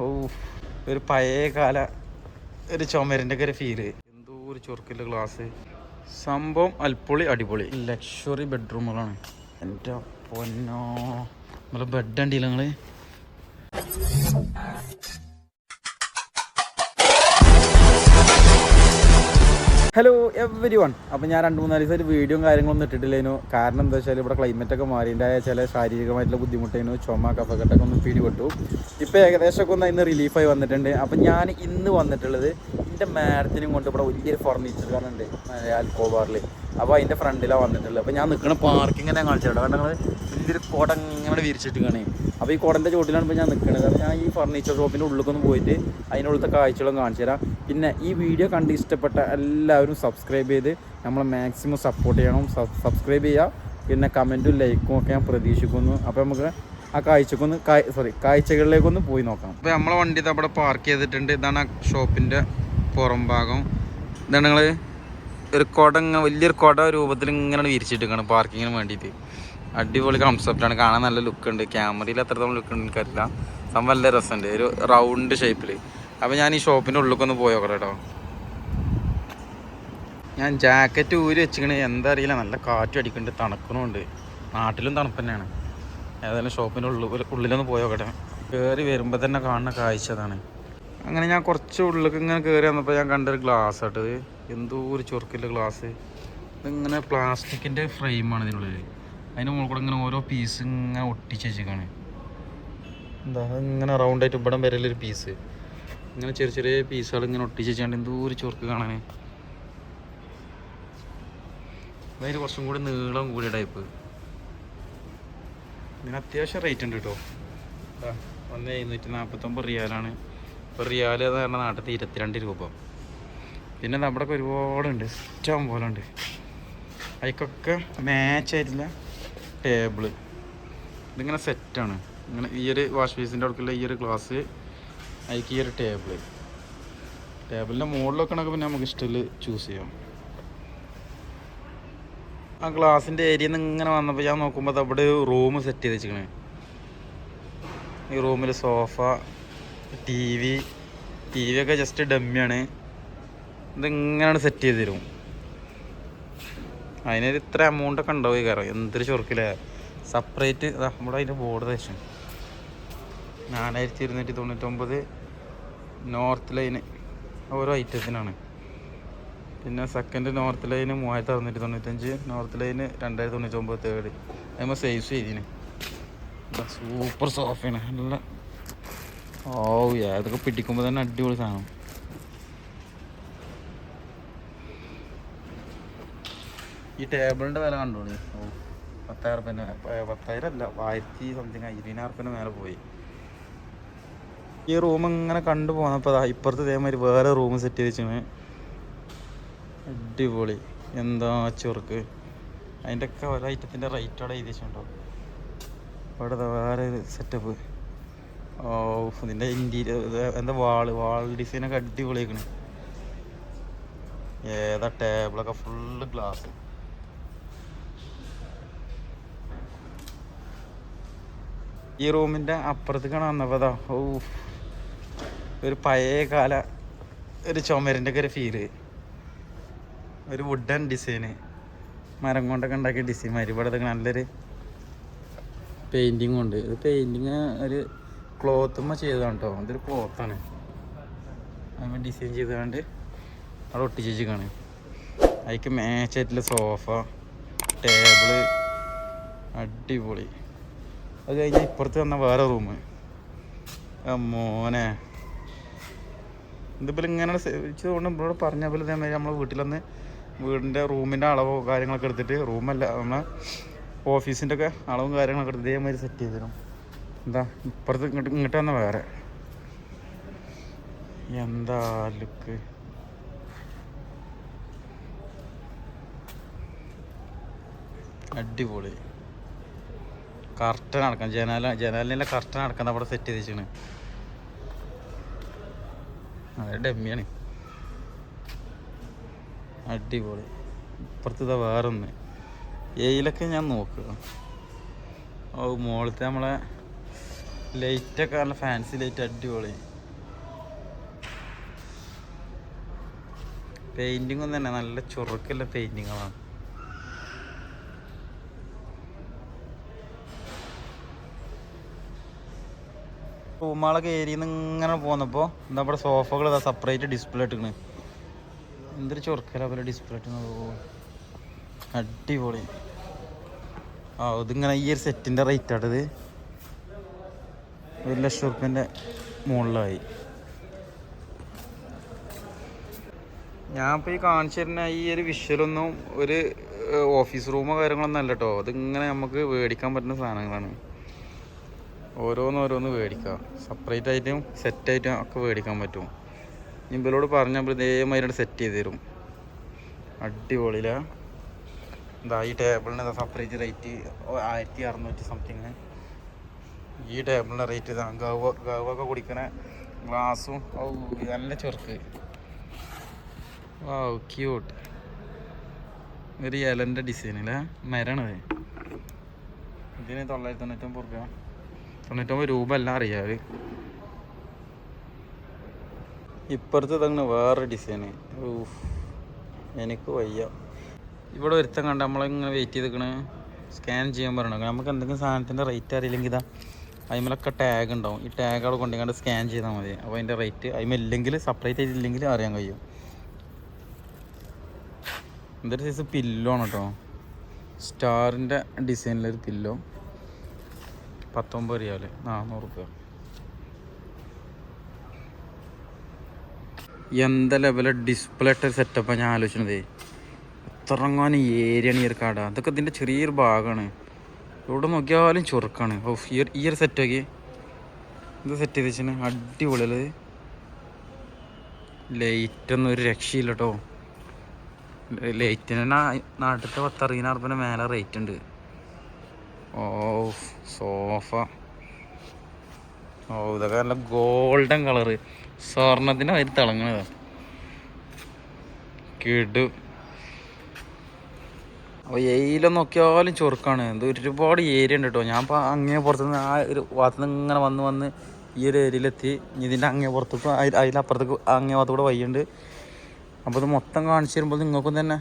ഓ ഒരു പഴയ കാല ഒരു ചുമരിന്റെ ഒക്കെ ഒരു ഫീൽ എന്തോ ഒരു ചൊറുക്കില്ല ഗ്ലാസ് സംഭവം അൽപ്പൊളി അടിപൊളി. ലക്ഷറി ബെഡ്റൂമുകളാണ് എന്റെ പൊന്നോ. നമ്മളെ ബെഡ് ഉണ്ടല്ലോ നിങ്ങൾ? ഹലോ എവരി വൺ അപ്പം ഞാൻ രണ്ട് മൂന്നാൽ ദിവസം ഒരു വീഡിയോയും കാര്യങ്ങളൊന്നും ഇട്ടിട്ടില്ലേനു. കാരണം എന്താ വെച്ചാൽ ഇവിടെ ക്ലൈമറ്റ് ഒക്കെ മാറിയതിന്റെതായ ചില ശാരീരികമായിട്ടുള്ള ബുദ്ധിമുട്ടേനു ചുമ കഫക്കെട്ടൊക്കെ ഒന്ന് പിടിപെട്ടു. ഇപ്പോൾ ഏകദേശമൊക്കെ ഒന്ന് ഇന്ന് റിലീഫായി വന്നിട്ടുണ്ട്. അപ്പം ഞാൻ ഇന്ന് വന്നിട്ടുള്ളത് എന്റെ മാഡത്തിനും കൊണ്ട് ഇവിടെ വലിയൊരു ഫർണിച്ചർ കാണുന്നുണ്ട് ആൽക്കോബാറിൽ അപ്പോൾ അതിന്റെ ഫ്രണ്ടിലാണ് വന്നിട്ടുള്ളത്. അപ്പോൾ ഞാൻ നിൽക്കുന്ന പാർക്കിംഗ് ഞാൻ കാണിച്ചു കേട്ടോ കാരണം വലിയൊരു കോട ഇങ്ങനെ വിരിച്ചിട്ട് കാണേ അപ്പോൾ ഈ കോടന്റെ ചോട്ടിലാണ് ഇപ്പോൾ ഞാൻ നിൽക്കുന്നത് അപ്പോൾ ഞാൻ ഈ ഫർണിച്ചർ ഷോപ്പിന്റെ ഉള്ളിലേക്കൊന്ന് പോയിട്ട് അതിനുള്ളത്തെ കാഴ്ചകളും കാണിച്ചു തരാം. പിന്നെ ഈ വീഡിയോ കണ്ട് ഇഷ്ടപ്പെട്ട എല്ലാവരും സബ്സ്ക്രൈബ് ചെയ്ത് നമ്മളെ മാക്സിമം സപ്പോർട്ട് ചെയ്യണം. സബ്സ്ക്രൈബ് ചെയ്യുക. പിന്നെ കമന്റും ലൈക്കും ഒക്കെ ഞാൻ പ്രതീക്ഷിക്കുന്നു. അപ്പോൾ നമുക്ക് ആ കാഴ്ചക്കൊന്ന് സോറി കാഴ്ചകളിലേക്കൊന്ന് പോയി നോക്കാം. അപ്പോൾ നമ്മളെ വണ്ടി അവിടെ പാർക്ക് ചെയ്തിട്ടുണ്ട്. ഇതാണ് ആ ഷോപ്പിന്റെ പുറം ഭാഗം. ഇതാണ് നിങ്ങൾ ഒരു കുട വലിയൊരു കുട രൂപത്തിൽ ഇങ്ങനെ വിരിച്ചിട്ടിരിക്കണം പാർക്കിങ്ങിന് വേണ്ടിയിട്ട്. അടിപൊളി കൺസെപ്റ്റാണ് കാണാൻ നല്ല ലുക്ക് ഉണ്ട്. ക്യാമറയിൽ അത്രത്തോളം ലുക്ക് ഉണ്ട് എനിക്കറിയില്ല. സംഭവം നല്ല രസമുണ്ട്. ഒരു റൗണ്ട് ഷേപ്പിൽ അപ്പോൾ ഞാൻ ഈ ഷോപ്പിന്റെ ഉള്ളിലേക്കൊന്ന് പോയി നോക്കട്ടെ കേട്ടോ ഞാൻ ജാക്കറ്റ് ഊരി വെച്ചിങ്ങനെ എന്താ അറിയില്ല നല്ല കാറ്റ് അടിക്കുന്നുണ്ട്. തണുക്കണമുണ്ട് നാട്ടിലും തണുപ്പ് തന്നെയാണ്. ഏതായാലും ഷോപ്പിന്റെ ഉള്ളിൽ ഉള്ളിലൊന്ന് പോയി നോക്കട്ടെ. കയറി വരുമ്പോൾ തന്നെ കാണുന്ന കാഴ്ച അതാണ്. അങ്ങനെ ഞാൻ കുറച്ച് ഉള്ളിലേക്ക് ഇങ്ങനെ കയറി വന്നപ്പോൾ ഞാൻ കണ്ടൊരു ഗ്ലാസ് ആട്ടത് എന്തോ ഒരു ചൊറുക്കിന്റെ ഗ്ലാസ് ഇതിങ്ങനെ പ്ലാസ്റ്റിക്കിന്റെ ഫ്രെയിമാണ് ഇതിനുള്ളിൽ അതിന്റെ മുകളിൽ കൂടെ ഇങ്ങനെ ഓരോ പീസ് ഇങ്ങനെ ഒട്ടിച്ച് വെച്ചേക്കാണ്. എന്താ ഇങ്ങനെ റൗണ്ടായിട്ട് ഇവിടെ വരലൊരു പീസ് ഇങ്ങനെ ചെറിയ ചെറിയ പീസുകൾ ഇങ്ങനെ ഒട്ടിച്ച് വെച്ചാണ്ട് എന്തോ ഒരു ചൊറുക്ക് കാണാൻ അതിന് കുറച്ചും കൂടി നീളം കൂടിയ ടൈപ്പ് ഇതിന് അത്യാവശ്യം റേറ്റ് ഉണ്ട് കേട്ടോ. ഒന്ന് എഴുന്നൂറ്റി നാൽപ്പത്തൊമ്പത് റിയാലാണ്. ഇപ്പോൾ റിയാൽ എന്ന് പറഞ്ഞാൽ നാട്ടിൽ ഇരുപത്തിരണ്ട് രൂപ. പിന്നെ നമ്മുടെ ഒക്കെ ഒരുപാടുണ്ട്. ഇഷ്ടം പോലെ ഉണ്ട് അതിക്കൊക്കെ മാച്ച് ആയിട്ടില്ല ടേബിൾ ഇതിങ്ങനെ സെറ്റാണ് ഇങ്ങനെ ഈ ഒരു വാഷ് ബേസിന്റെ അടുത്തുള്ള ഈ ഒരു ഗ്ലാസ് അതിക്ക് ഈ ഒരു ടേബിൾ ടേബിളിന്റെ മുകളിൽ വെക്കണൊക്കെ പിന്നെ നമുക്ക് ഇഷ്ടത്തിൽ ചൂസ് ചെയ്യാം. ആ ഗ്ലാസിന്റെ ഏരിയ നിന്ന് ഇങ്ങനെ വന്നപ്പോൾ ഞാൻ നോക്കുമ്പോൾ അവിടെ റൂം സെറ്റ് ചെയ്ത് വെച്ചിരിക്കണേ. ഈ റൂമിൽ sofa T V T V ഒക്കെ ജസ്റ്റ് ഡമ്മിയാണ്. ഇതിങ്ങനെയാണ് സെറ്റ് ചെയ്ത് തരും. അതിനൊരു ഇത്ര എമൗണ്ട് ഒക്കെ ഉണ്ടാവും കയറും എന്തൊരു ചുരുക്കില്ലേ സെപ്പറേറ്റ് നമ്മുടെ അതിന്റെ ബോർഡ് ദേശം നാലായിരത്തി ഇരുന്നൂറ്റി തൊണ്ണൂറ്റൊമ്പത് നോർത്ത് ലൈന് ഓരോ ഐറ്റത്തിനാണ് പിന്നെ സെക്കൻഡ് നോർത്ത് ലൈന് മൂവായിരത്തി അറുന്നൂറ്റി തൊണ്ണൂറ്റഞ്ച് നോർത്ത് ലൈന് രണ്ടായിരത്തി തൊണ്ണൂറ്റൊമ്പത് തേർഡ് അതിമ്പോൾ സേവ് ചെയ്തിന് സൂപ്പർ സോഫയാണ് നല്ല ഓ അതൊക്കെ പിടിക്കുമ്പോൾ തന്നെ അടിപൊളി സാധനം. ഈ ടേബിളിന്റെ വില കണ്ടോളി? ഓ പത്തായിരം പത്തായിരം അല്ല ആയിരത്തി സംതിങ് ഇരുപതിനായിരം മേലെ പോയി. ഈ റൂം ഇങ്ങനെ കണ്ടു പോന്നപ്പോൾ ഇപ്പുറത്തെ ഇതേമാതിരി വേറെ റൂം സെറ്റ് ചെയ്ത് അടിപൊളി. എന്താ ചെറുക്ക്? അതിന്റെ ഒക്കെ ഓരോ ഐറ്റത്തിന്റെ റേറ്റ് അവിടെ എഴുതി അവിടെ വേറെ സെറ്റപ്പ് ഇതിന്റെ ഇന്റീരിയർ എന്താ വാൾ? വാൾ ഡിസൈനൊക്കെ അടിപൊളിയാക്കണ് ഏതാ ടേബിളൊക്കെ ഫുള്ള് ഗ്ലാസ് ഈ റൂമിന്റെ അപ്പുറത്തേക്കാണ് കാണാന്നപ്പതാ ഓ ഒരു പഴയ കാല ഒരു ചുമരിന്റെ ഒക്കെ ഒരു ഫീൽ ഒരു വുഡൻ ഡിസൈന് മരം കൊണ്ടൊക്കെ ഉണ്ടാക്കിയ ഡിസൈൻ ഇവിടെ നല്ലൊരു പെയിന്റിങ് ഉണ്ട്. ഇത് പെയിന്റിങ് ഒരു ക്ലോത്തുമ്മ ചെയ്തതാണ് കേട്ടോ ഇതൊരു ക്ലോത്താണ് അതിന് ഡിസൈൻ ചെയ്തുകൊണ്ട് അവിടെ ഒട്ടിച്ചിരിക്കുകയാണ് അതിക്ക് മാച്ചായിട്ടുള്ള സോഫ ടേബിൾ അടിപൊളി. അത് കഴിഞ്ഞാൽ ഇപ്പുറത്ത് വന്ന വേറെ റൂം മോനെ. ഇതിപ്പോൾ ഇങ്ങനെ സേവിച്ചതുകൊണ്ട് നമ്മളോട് പറഞ്ഞ പോലെ തന്നെ നമ്മളെ വീട്ടിലൊന്ന് വീടിന്റെ റൂമിന്റെ അളവോ കാര്യങ്ങളൊക്കെ എടുത്തിട്ട് റൂമല്ല നമ്മളെ ഓഫീസിന്റെ ഒക്കെ അളവും കാര്യങ്ങളൊക്കെ എടുത്ത് ഇതേമാതിരി സെറ്റ് ചെയ്തിരുന്നു തരും. എന്താ ഇപ്പുറത്ത് ഇങ്ങോട്ട് ഇങ്ങോട്ട് വന്ന വേറെ. എന്താ ലുക്ക്? അടിപൊളി. കറക്റ്റ് നടക്കണം. ജനാല ജനാലിനെ കറക്റ്റ് നടക്കണം. അവിടെ സെറ്റ് ചെയ്ത് വെച്ചാണ് ഡമ്മിയാണ്. അടിപൊളി. ഇപ്പുറത്തത് വേറൊന്ന്. എയിലൊക്കെ ഞാൻ നോക്കുക. ഓ മുകളിലത്തെ നമ്മളെ ലൈറ്റൊക്കെ നല്ല ഫാൻസി ലൈറ്റ് അടിപൊളി. പെയിന്റിങ്ങും തന്നെ നല്ല ചുറുക്കുള്ള പെയിന്റിങ്ങുകളാണ് റൂമാളൊക്കെ ഏരിയയിൽ നിന്ന് ഇങ്ങനെ പോന്നപ്പോൾ എന്താ ഇവിടെ സോഫകൾ ഇതാ സെപ്പറേറ്റ് ഡിസ്പ്ലേ ഇട്ടിക്കണ്. എന്തൊരു ചുറുക്കല പോലെ ഡിസ്പ്ലേ ഇട്ടുന്നത് അടിപൊളി. ആ ഇതിങ്ങനെ ഈ ഒരു സെറ്റിന്റെ റേറ്റ് ആട്ടത് ഒരു ലക്ഷം റുപ്യന്റെ മുകളിലായി. ഞാൻ ഇപ്പോൾ ഈ കാണിച്ചു തരുന്ന ഈ ഒരു വിഷ്വലൊന്നും ഒരു ഓഫീസ് റൂമോ കാര്യങ്ങളൊന്നും അല്ല കേട്ടോ അതിങ്ങനെ നമുക്ക് മേടിക്കാൻ പറ്റുന്ന സാധനങ്ങളാണ്. ഓരോന്നോരോന്ന് ഓരോന്ന് മേടിക്കാം സെപ്പറേറ്റ് ആയിട്ടും സെറ്റായിട്ടും ഒക്കെ മേടിക്കാൻ പറ്റും. ഇമ്പലോട് പറഞ്ഞപ്പോൾ ഇതേമാതിരി സെറ്റ് ചെയ്ത് തരും. അടിപൊളിയില്ല എന്താ ഈ ടേബിളിന് സെപ്പറേറ്റ് റേറ്റ് ആയിരത്തി അറുന്നൂറ്റി സംതിങ് ഈ ടേബിളിന്റെ റേറ്റ് ഇതാണ്. ഗവ ഗവൊക്കെ കുടിക്കണ ഗ്ലാസും. ഓ നല്ല ചെറുക്ക്. ഓ ക്യൂട്ട് ഒരു ഇലന്റെ ഡിസൈൻ അല്ലേ മരണത് ഇതിന് തൊള്ളായിരത്തി തൊണ്ണൂറ്റൊമ്പത് റുപ്യ തൊണ്ണൂറ്റൊമ്പത് രൂപ എല്ലാം അറിയാറ് ഇപ്പുറത്ത് തന്നെ വേറെ ഡിസൈന് എനിക്ക് വയ്യ. ഇവിടെ ഒരുത്തം കണ്ട നമ്മളിങ്ങനെ വെയിറ്റ് ചെയ്ത് സ്കാൻ ചെയ്യാൻ പറയണം നമുക്ക് എന്തെങ്കിലും സാധനത്തിന്റെ റേറ്റ് അറിയില്ലെങ്കിൽ ഇതാ. അതിമേലൊക്കെ ടാഗ് ഉണ്ടാവും. ഈ ടാഗ് അവിടെ കൊണ്ടുകൊണ്ട് സ്കാൻ ചെയ്താൽ മതി. അപ്പോൾ അതിന്റെ റേറ്റ് അതിമില്ലെങ്കിൽ സെപ്പറേറ്റ് ആയിട്ടില്ലെങ്കിൽ അറിയാൻ കഴിയും. എന്തൊരു സൈസ് പില്ലോ ആണ് കേട്ടോ സ്റ്റാറിന്റെ ഡിസൈനിലൊരു പില്ലോ പത്തൊമ്പത് റിയാൽ നാന്നൂറ് രൂപ എന്താ ലെവലെ ഡിസ്പ്ലേ ഇട്ട സെറ്റപ്പാണ് ഞാൻ ആലോചിച്ചത്. എത്രങ്ങാനും ഏരിയാണ് ഈ ഒരു കട. അതൊക്കെ ഇതിന്റെ ചെറിയൊരു ഭാഗമാണ് എവിടെ നോക്കിയാലും ചുരുക്കാണ് ഓ ഈ ഒരു- സെറ്റ് ആക്കി എന്താ സെറ്റ് ചെയ്ത് വെച്ചാൽ ലൈറ്റ് ലൈറ്റൊന്നും ഒരു രക്ഷയില്ല കേട്ടോ ലൈറ്റിന് നാട്ടിലത്തെ പത്തറുപതിനായിരം മേലെ റേറ്റ് ഉണ്ട്. ഓ സോഫ ഓ ഇതൊക്കെ നല്ല ഗോൾഡൻ കളറ് സ്വർണത്തിന് അതിൽ തിളങ്ങണതാണ് കിടു. അപ്പോൾ ഏയിലം നോക്കിയാലും ചൊറുക്കാണ്. ഇത് ഒരുപാട് ഏരിയ ഉണ്ട് കേട്ടോ ഞാൻ ഇപ്പോൾ അങ്ങേ പുറത്തുനിന്ന് ആ ഒരു ഭാഗത്തുനിന്ന് ഇങ്ങനെ വന്ന് വന്ന് ഈ ഒരു ഏരിയയിലെത്തി ഇതിന്റെ അങ്ങേ പുറത്തേക്ക് അതിലപ്പുറത്തേക്ക് അങ്ങേ ഭാഗത്തൂടെ വയ്യുണ്ട് അപ്പോൾ ഇത് മൊത്തം കാണിച്ചു തരുമ്പോൾ നിങ്ങൾക്കും തന്നെ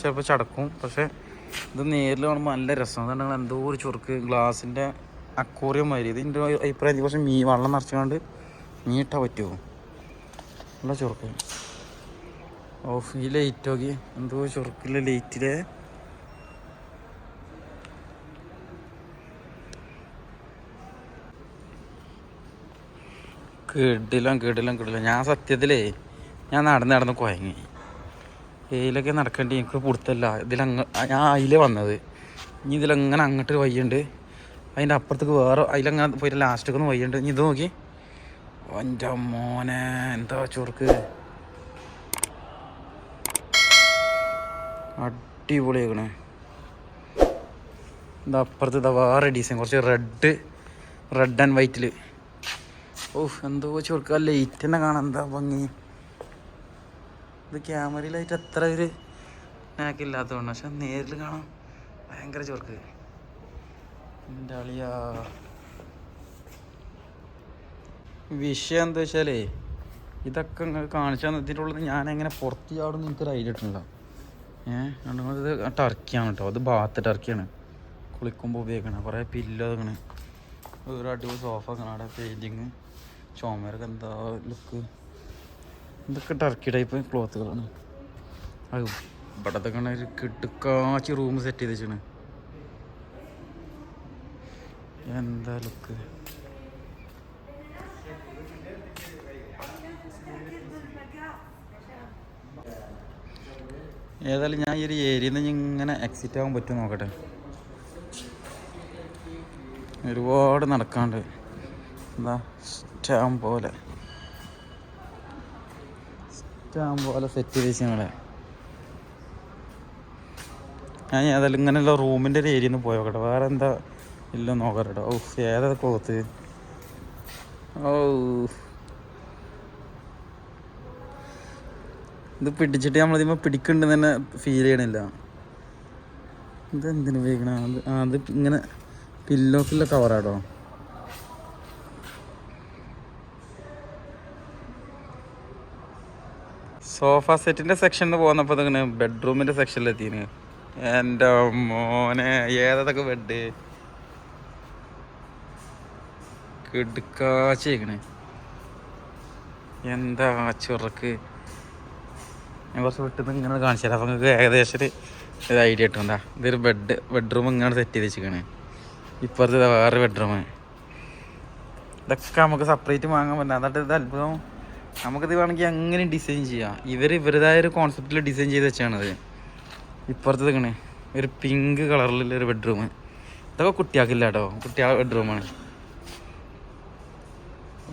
ചിലപ്പോൾ ചടക്കും. പക്ഷേ ഇത് നേരിൽ കാണുമ്പോൾ നല്ല രസം. അതുകൊണ്ട് എന്തോ ഒരു ചുറുക്ക് ഗ്ലാസിന്റെ അക്വോറിയം മാതിരി. ഇതിന്റെ അഭിപ്രായം പക്ഷേ മീ വെള്ളം നിറച്ചുകൊണ്ട് മീട്ടാൻ പറ്റുമോ നല്ല ചുർക്ക് ഓഫ് ഈ ലൈറ്റ് നോക്കി. എന്തോ ചുറുക്കില്ല ലൈറ്റിലെ കിടിലം കിടിലം കിടിലം. ഞാൻ സത്യത്തിലേ ഞാൻ നടന്ന് നടന്ന് കുഴങ്ങി ഏയിലൊക്കെ നടക്കേണ്ടി എനിക്ക് പൊടുത്തല്ല ഇതിലങ്ങ് ഞാൻ അതിലേ വന്നത്. ഇനി ഇതിലങ്ങനെ അങ്ങോട്ട് വയ്യുണ്ട് അതിന്റെ അപ്പുറത്തേക്ക് വേറെ അതിലങ്ങനെ പോയിട്ട് ലാസ്റ്റൊക്കെ വയ്യുണ്ട് ഇനി ഇത് നോക്കി. എന്റെ മോനെ എന്താ ചുറുക്ക്? അടിപൊളിയാക്കണേ. ഇതാ അപ്പുറത്ത് ഇതാ വേറെ ഡിസൈൻ കുറച്ച് റെഡ് റെഡ് ആൻഡ് വൈറ്റിൽ ഓഹ് എന്തോ ചുരുക്ക ലൈറ്റ് തന്നെ കാണാൻ എന്താ ഭംഗി. ഇത് ക്യാമറയിലായിട്ട് അത്ര ഒരു നാക്കില്ലാത്തതുകൊണ്ട് പക്ഷെ നേരിൽ കാണാൻ ഭയങ്കര ചുരുക്ക് എന്റെ അളിയാ. വിഷയം എന്താ വെച്ചാലേ ഇതൊക്കെ നിങ്ങൾ ഉള്ളിൽ ഞാൻ എങ്ങനെ പുറത്ത് ചാടുന്ന എനിക്കൊരു ഐഡിയ ഇട്ടില്ല ഏഹ് അത് ടർക്കിയാണ് കേട്ടോ. അത് ബാത്ത് ടർക്കിയാണ് കുളിക്കുമ്പോൾ ഉപയോഗിക്കണം. കുറേ പില്ലോ അങ്ങനെ ഒരു അടിപൊളി സോഫ കാണാടെ പെയിന്റിങ് ചുമരൊക്കെ എന്താ ലുക്ക് ഇതൊക്കെ ടർക്കി ടൈപ്പ് ക്ലോത്തുകളാണ് അയ്യോ ഇവിടത്തെ ഒരു കിട്ടുക്കാച്ചി റൂം സെറ്റ് ചെയ്ത് വെച്ചാണ് എന്താ ലുക്ക് ഏതായാലും ഞാൻ ഈ ഒരു ഏരിയയിൽ നിന്ന് ഇങ്ങനെ എക്സിറ്റ് ആകാൻ പറ്റുമോ നോക്കട്ടെ. ഒരുപാട് നടക്കാണ്ട്. എന്താ? സ്റ്റാം പോലെ ഇഷ്ടം പോലെ സെറ്റ് ചെയ്ത് ഞങ്ങളെ. ഞാൻ ഏതായാലും ഇങ്ങനെയുള്ള റൂമിന്റെ ഒരു ഏരിയയിൽ നിന്ന് പോയോക്കട്ടെ. വേറെ എന്താ ഇല്ല നോക്കട്ടെ ഓ ഏതാ ക്ലോത്ത് ഓ ഇത് പിടിച്ചിട്ട് നമ്മളിതിപ്പോൾ പിടിക്കുന്നുണ്ട് തന്നെ ഫീൽ ചെയ്യണില്ല. ഇത് എന്തിനു ഉപയോഗിക്കണം? അത് അത് ഇങ്ങനെ പില്ലോക്കുള്ള കവറാട്ടോ സോഫ സെറ്റിന്റെ സെക്ഷനിൽ പോകുന്നപ്പോൾ ഇങ്ങനെ ബെഡ്റൂമിന്റെ സെക്ഷനിൽ എത്തിന്. എന്റെ മോനെ ഏതൊക്കെ ബെഡ് കിടുക്കാച്ചേക്കണേ എന്താ ചുറക്ക്? ഞാൻ കുറച്ച് വിട്ടുന്ന് ഇങ്ങനെ കാണിച്ചു അപ്പം നിങ്ങൾക്ക് ഏകദേശം ഒരു ഐഡിയ കിട്ടുണ്ടാ ഇതൊരു ബെഡ് ബെഡ്റൂം ഇങ്ങനെ സെറ്റ് ചെയ്ത് വെച്ചിരിക്കണേ. ഇപ്പുറത്ത് ഇതാ വേറെ ബെഡ്റൂം ഇതൊക്കെ നമുക്ക് സെപ്പറേറ്റ് വാങ്ങാൻ പറ്റില്ല എന്നിട്ട് ഇത് അത്ഭുതം. നമുക്കിത് വേണമെങ്കിൽ അങ്ങനെ ഡിസൈൻ ചെയ്യാം. ഇവർ ഇവരുടേതായ ഒരു കോൺസെപ്റ്റിൽ ഡിസൈൻ ചെയ്ത് വെച്ചാണത് ഇപ്പുറത്ത് നിൽക്കണേ ഒരു പിങ്ക് കളറിലുള്ള ഒരു ബെഡ്റൂം ഇതൊക്കെ കുട്ടിയാക്കില്ല കേട്ടോ കുട്ടിയാ ബെഡ്റൂമാണ്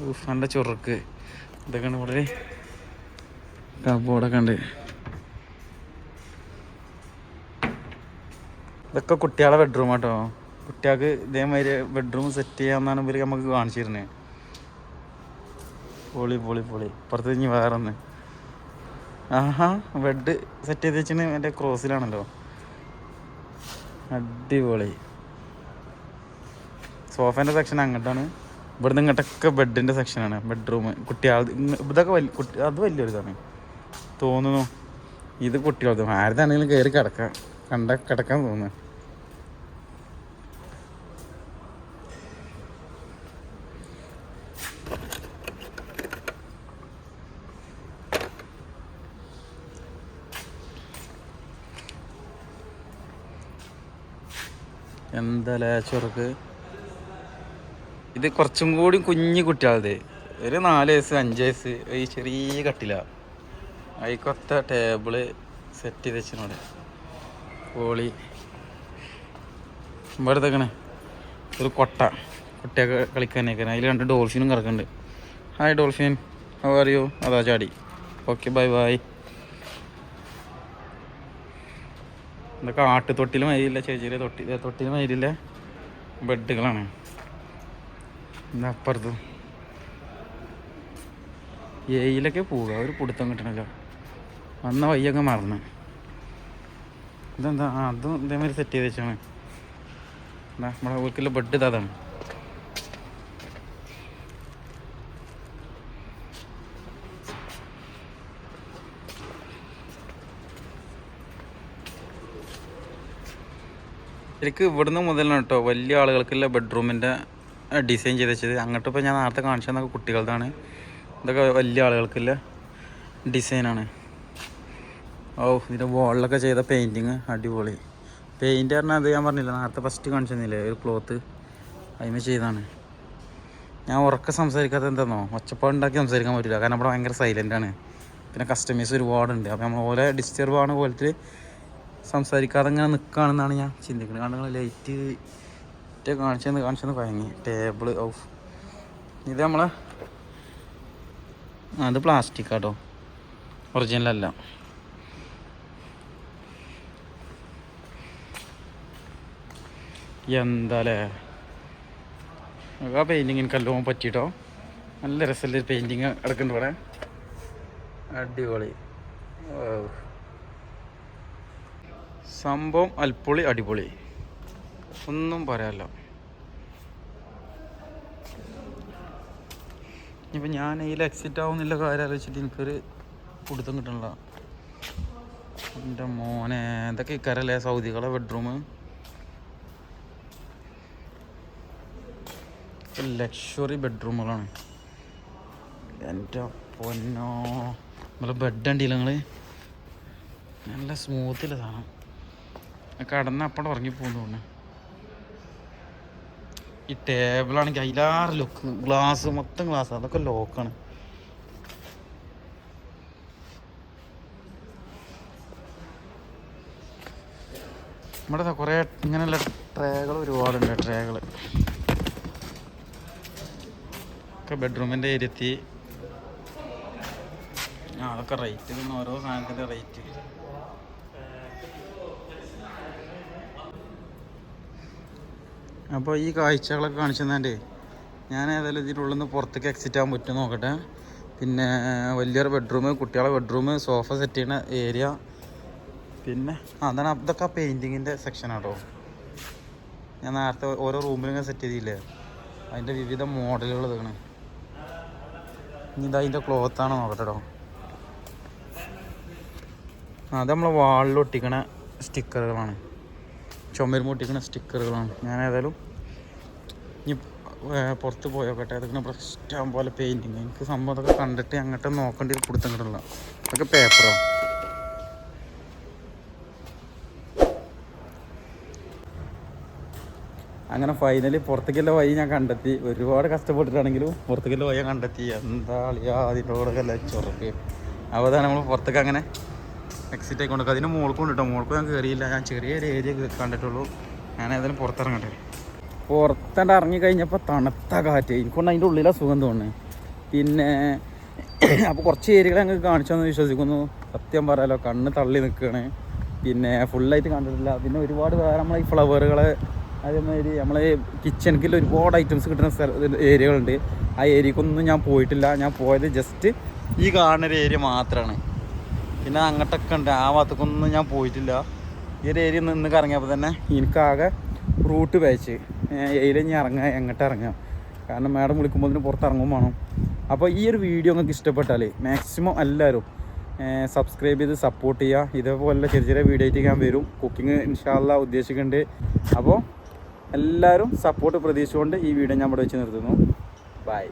ഊഫ് നല്ല ചുറുക്ക്. ഇതൊക്കെയാണ് ഇവിടെ. കബോർഡൊക്കെ ഉണ്ട്. ഇതൊക്കെ കുട്ടികളുടെ ബെഡ്റൂം ആട്ടോ കുട്ടികൾക്ക് ഇതേമാതിരി ബെഡ്റൂം സെറ്റ് ചെയ്യാമെന്നാണ് ഇവർ നമുക്ക് കാണിച്ചിരുന്നത് പൊളി പൊളി പൊളി. പുറത്ത് ഇനി വേറെ ഒന്ന് ആഹാ ബെഡ് സെറ്റ് ചെയ്ത് വെച്ചിന് എന്റെ ക്രോസിലാണല്ലോ. അടിപൊളി. സോഫേന്റെ സെക്ഷൻ അങ്ങോട്ടാണ്. ഇവിടുന്ന് ഇങ്ങോട്ടൊക്കെ ബെഡിന്റെ സെക്ഷനാണ് ബെഡ്റൂം കുട്ടികൾ ഇതൊക്കെ വലിയ കുട്ടി അത് വലിയൊരു ഇതാണ്. തോന്നുന്നു. ഇത് കുട്ടികളത് ആരുതാണെങ്കിലും കയറി കിടക്കാം. കണ്ട കിടക്കാൻ തോന്നുന്നു. എന്താ ലേച്ചവർക്ക് ഇത് കുറച്ചും കൂടി കുഞ്ഞു കുട്ടികളത് ഒരു നാല് വയസ്സ് അഞ്ച് വയസ്സ് ഈ ചെറിയ കട്ടില. അതിക്കൊത്ത ടേബിൾ സെറ്റ് ചെയ്ത് വെച്ചിനോടെ കോളി ഇവിടെ ഒരു കൊട്ട. കുട്ടിയൊക്കെ നിൽക്കണേ അതിൽ രണ്ട് ഡോൾഫിനും കിടക്കുന്നുണ്ട്. Hi dolphin. How are you അതാ ചാടി. ഓക്കെ ബൈ ബൈ ഇതൊക്കെ ആട്ടുതൊട്ടിലും മരിയില്ല ചെറിയ തൊട്ടി തൊട്ടിലും മരിയില്ല ബെഡുകളാണ്. അപ്പുറത്ത്. ഏയിലൊക്കെ പോവുക. ഒരു പിടുത്തം കിട്ടണല്ലോ. വന്ന വയ്യൊക്കെ മറന്ന്. ഇതെന്താ? അതും ഇതേമാതിരി സെറ്റ് ചെയ്ത് വെച്ചാണ്. നമ്മളെ വീട്ടിലെ ബെഡ് ഇതാണ്. ശരിക്കും ഇവിടുന്ന് മുതലാണ് കേട്ടോ. വലിയ ആളുകൾക്കുള്ള ബെഡ്റൂമിന്റെ ഡിസൈൻ ചെയ്ത് വെച്ചത്. അങ്ങോട്ട് ഇപ്പോൾ ഞാൻ നേരത്തെ കാണിച്ചു തന്നൊക്കെ കുട്ടികളുടെയാണ് ഇതൊക്കെ വലിയ ആളുകൾക്കുള്ള ഡിസൈനാണ് ഓ ഇതിന്റെ വോളിലൊക്കെ ചെയ്ത പെയിന്റിങ് അടിപൊളി. പെയിന്റ് പറഞ്ഞാൽ അത് ഞാൻ പറഞ്ഞില്ല നേരത്തെ ഫസ്റ്റ് കാണിച്ചു തന്നില്ലേ ഒരു ക്ലോത്ത് അതിന് ചെയ്താണ് ഞാൻ ഉറക്കെ സംസാരിക്കാത്ത എന്താണെന്നോ ഒച്ചപ്പാടുണ്ടാക്കി സംസാരിക്കാൻ പറ്റില്ല കാരണം ഇവിടെ ഭയങ്കര സൈലന്റ് ആണ്. പിന്നെ കസ്റ്റമേഴ്സ് ഒരുപാടുണ്ട്. അപ്പോൾ നമ്മൾ ഓരോ ഡിസ്റ്റർബ് ആണ് പോലത്തിൽ സംസാരിക്കാതെ ഇങ്ങനെ നിൽക്കുകയാണെന്നാണ് ഞാൻ ചിന്തിക്കുന്നത് കാരണം നിങ്ങൾ ലൈറ്റ് ഏറ്റവും കാണിച്ചെന്ന് കാണിച്ചെന്ന് ഭയങ്ങി ടേബിൾ ഓഫ് ഇത് നമ്മളെ അത് പ്ലാസ്റ്റിക് കേട്ടോ ഒറിജിനൽ അല്ല. എന്താലേ? ആ പെയിന്റിങ് എനിക്ക് എല്ലാം പറ്റിയിട്ടോ നല്ല രസമുള്ളൊരു പെയിന്റിങ് എടുക്കുന്നുണ്ട് ഇവിടെ? അടിപൊളി ഓ. സംഭവം അൽപ്പൊളി അടിപൊളി. ഒന്നും പറയാമല്ലോ ഇനിയിപ്പോൾ ഞാൻ അതിൽ എക്സിറ്റ് ആവുന്നില്ല കാര്യം ആലോചിച്ചിട്ട് എനിക്കൊരു പിടുത്തം കിട്ടണില്ല. എന്റെ മോനെ എന്തൊക്കെ ഇക്കാരല്ലേ സൗദികളെ ബെഡ്റൂം ലക്ഷറി ബെഡ്റൂമുകളാണ് എന്റെ പൊന്നോ. നമ്മളെ ബെഡ് ഉണ്ടല്ലോ നിങ്ങൾ നല്ല സ്മൂത്തില്ല സാധനം. കടന്ന് അപ്പം ഉറങ്ങി പോകുന്നു തോന്നുന്നു. ഈ ടേബിളാണെങ്കിൽ അതിലാറ് ലുക്ക് ഗ്ലാസ് മൊത്തം ഗ്ലാസ് അതൊക്കെ ലോക്കാണ് നമ്മുടെ കുറേ ഇങ്ങനെയുള്ള ട്രേകൾ ഒരുപാടുണ്ട് ട്രേകൾ ഒക്കെ ബെഡ്റൂമിന്റെ ഇരുത്തി അതൊക്കെ റേറ്റ് ഓരോ സാധനത്തിന്റെ റേറ്റ് അപ്പോൾ ഈ കാഴ്ചകളൊക്കെ കാണിച്ചു തന്നാന്റെ ഞാൻ ഏതായാലും ഇതിന്റെ ഉള്ളിൽ നിന്ന് പുറത്തേക്ക് എക്സിറ്റ് ആകാൻ പറ്റുമോ നോക്കട്ടെ. പിന്നെ വലിയൊരു ബെഡ്റൂം കുട്ടികളെ ബെഡ്റൂം സോഫ സെറ്റ് ചെയ്യുന്ന ഏരിയ പിന്നെ അതാണ് അതൊക്കെ ആ പെയിന്റിങ്ങിന്റെ സെക്ഷനാട്ടോ ഞാൻ നേരത്തെ ഓരോ റൂമിലും സെറ്റ് ചെയ്തില്ലേ? അതിന്റെ വിവിധ മോഡലുകൾ ഇതാണ്. ഇനി അതിന്റെ ക്ലോത്താണ് നോക്കട്ടെ കേട്ടോ അത് നമ്മൾ വാളിൽ ഒട്ടിക്കണ സ്റ്റിക്കറുകളാണ് ചുമരുമ്പ് ഒട്ടിക്കണ സ്റ്റിക്കറുകളാണ്. ഞാൻ ഏതായാലും ഇനി പുറത്ത് പോയോക്കട്ടെ. അതൊക്കെ പ്രശ്നം പോലെ പെയിന്റിങ് എനിക്ക് സംഭവം അതൊക്കെ കണ്ടിട്ട് അങ്ങോട്ട് നോക്കേണ്ടി കൊടുത്തം അതൊക്കെ പേപ്പറോ അങ്ങനെ ഫൈനലി പുറത്തേക്കുള്ള വഴി ഞാൻ കണ്ടെത്തി. ഒരുപാട് കഷ്ടപ്പെട്ടിട്ടാണെങ്കിലും പുറത്തേക്കുള്ള വഴി ഞാൻ കണ്ടെത്തി. എന്താ അളിയാ അതിനോടൊക്കെ ചൊറക്ക്. അപ്പോൾ അതാണ് നമ്മൾ പുറത്തേക്ക് അങ്ങനെ എക്സിറ്റ് ആയിക്കൊണ്ട് അതിന് മോൾക്കും ഉണ്ട് കേട്ടോ മോൾക്കും ഞാൻ കയറിയില്ല ഞാൻ ചെറിയൊരു ഏരിയ കണ്ടിട്ടുള്ളൂ. ഞാൻ ഏതായാലും പുറത്തിറങ്ങട്ടെ. ഇറങ്ങി കഴിഞ്ഞപ്പോൾ തണുത്ത കാറ്റ്. എനിക്കൊണ്ട് അതിന്റെ ഉള്ളിലാണ് സുഖം തോന്നുന്നത് പിന്നെ അപ്പോൾ കുറച്ച് ഏരിയകൾ ഞങ്ങൾക്ക് കാണിച്ചെന്ന് വിശ്വസിക്കുന്നു. സത്യം പറയാലോ കണ്ണ് തള്ളി നിൽക്കുകയാണ് പിന്നെ ഫുള്ളായിട്ട് കണ്ടിട്ടില്ല. പിന്നെ ഒരുപാട് വേറെ നമ്മളെ ഈ ഫ്ലവറുകൾ അതേമാതിരി നമ്മളെ കിച്ചണിൽ ഒരുപാട് ഐറ്റംസ് കിട്ടുന്ന സ്ഥല ഏരിയകളുണ്ട്. ആ ഏരിയക്കൊന്നും ഞാൻ പോയിട്ടില്ല. ഞാൻ പോയത് ജസ്റ്റ് ഈ കാണുന്ന ഒരു ഏരിയ മാത്രമാണ് പിന്നെ അങ്ങോട്ടൊക്കെ ഉണ്ട്. ആ ഭാഗത്തേക്കൊന്നും ഞാൻ പോയിട്ടില്ല. ഈ ഒരു ഏരിയ നിന്ന് കറങ്ങിയപ്പോൾ തന്നെ എനിക്കാകെ റൂട്ട് പേച്ച്. ഏരിയ ഞാൻ ഇറങ്ങാം എങ്ങോട്ട് ഇറങ്ങാം. കാരണം മാഡം വിളിക്കുമ്പോൾ ഇതിന് പുറത്തിറങ്ങും വേണം. അപ്പോൾ ഈ ഒരു വീഡിയോ നിങ്ങൾക്ക് ഇഷ്ടപ്പെട്ടാൽ മാക്സിമം എല്ലാവരും സബ്സ്ക്രൈബ് ചെയ്ത് സപ്പോർട്ട് ചെയ്യുക ഇതേപോലെ ചെറിയ ചെറിയ വീഡിയോ ആയിട്ട് ഞാൻ വരും. കുക്കിംഗ് ഇൻഷാല്ല ഉദ്ദേശിക്കുന്നുണ്ട് അപ്പോൾ എല്ലാവരും സപ്പോർട്ട് പ്രതീക്ഷിച്ചുകൊണ്ട് ഈ വീഡിയോ ഞാൻ ഇവിടെ വെച്ച് നിർത്തുന്നു. ബൈ